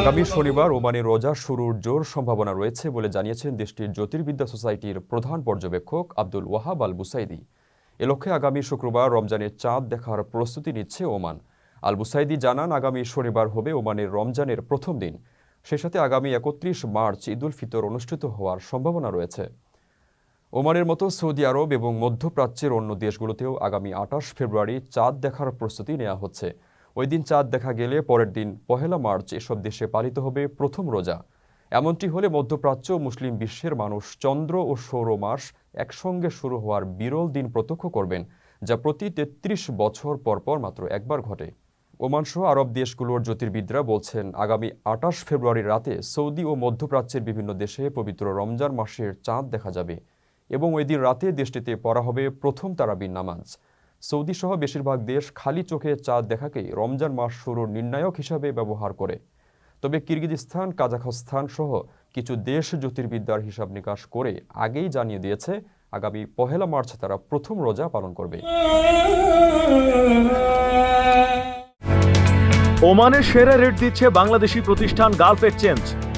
আগামী শনিবার ওমানে রোজা শুরুর জোর সম্ভাবনা রয়েছে বলে জানিয়েছেন দেশটির জ্যোতির্বিদ্যা সোসাইটির প্রধান পর্যবেক্ষক আব্দুল ওয়াহাব আল বুসাইদি এ লক্ষ্যে আগামী শুক্রবার রমজানের চাঁদ দেখার প্রস্তুতি নিচ্ছে ওমান। আল বুসাইদি জানান আগামী শনিবার হবে ওমানের রমজানের প্রথম দিন। সেই সাথে আগামী একত্রিশ মার্চ ঈদুল ফিতর অনুষ্ঠিত হওয়ার সম্ভাবনা রয়েছে। ওমানের মতো সৌদি আরব এবং মধ্যপ্রাচ্যের অন্য দেশগুলোতেও আগামী আঠাশ ফেব্রুয়ারি চাঁদ দেখার প্রস্তুতি নেওয়া হচ্ছে। ওই দিন চাঁদ দেখা গেলে পরের দিন পহেলা মার্চ এসব দেশে পালিত হবে প্রথম রোজা। এমনটি হলে মধ্যপ্রাচ্য মুসলিম বিশ্বের মানুষ চন্দ্র ও সৌর মাস একসঙ্গে শুরু হওয়ার বিরল দিন প্রত্যক্ষ করবেন, যা প্রতি তেত্রিশ বছর পর পর মাত্র একবার ঘটে। ওমান সহ আরব দেশগুলোর জ্যোতির্বিদরা বলছেন, আগামী আঠাশ ফেব্রুয়ারি রাতে সৌদি ও মধ্যপ্রাচ্যের বিভিন্ন দেশে পবিত্র রমজান মাসের চাঁদ দেখা যাবে এবং ওই দিন রাতে দেশটিতে পড়া হবে প্রথম তারাবির নামাজ। সৌদি সহ বেশিরভাগ দেশ খালি চোখে চাঁদ দেখাকেই রমজান মাস শুরুর নির্ণায়ক হিসাবে ব্যবহার করে। তবে কিরগিজস্তান, কাজাখস্তান সহ কিছু দেশ জ্যোতির্বিদ্যার হিসাব নিকাশ করে আগেই জানিয়ে দিয়েছে, আগামী পহেলা মার্চ তারা প্রথম রোজা পালন করবে। ওমানের সেরা রেট দিচ্ছে বাংলাদেশি প্রতিষ্ঠান গালফ এক্সচেঞ্জ।